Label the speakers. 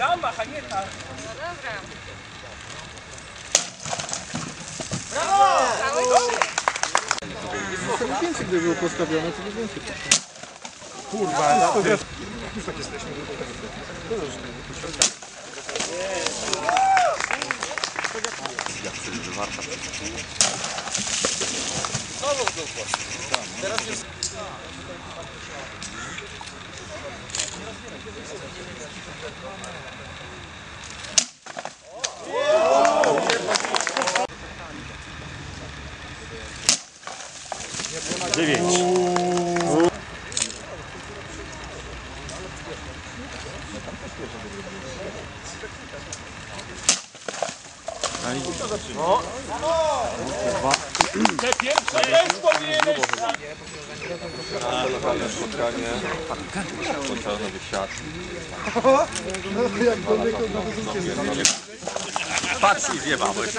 Speaker 1: Gamba, Javieta. Brawo! Brawo! Więcej gdyby było postawione, to by więcej Kurwa, no. Już tak jesteśmy.
Speaker 2: Jak chcesz, że warta Znowu w dół Teraz jest... Nie rozbieraj.
Speaker 3: Dziewięć. Dwa.
Speaker 4: Te pierwsze też powinieneś... Lokalne spotkanie, koncernowy siat.
Speaker 5: Jak na Patrz i zjebałeś.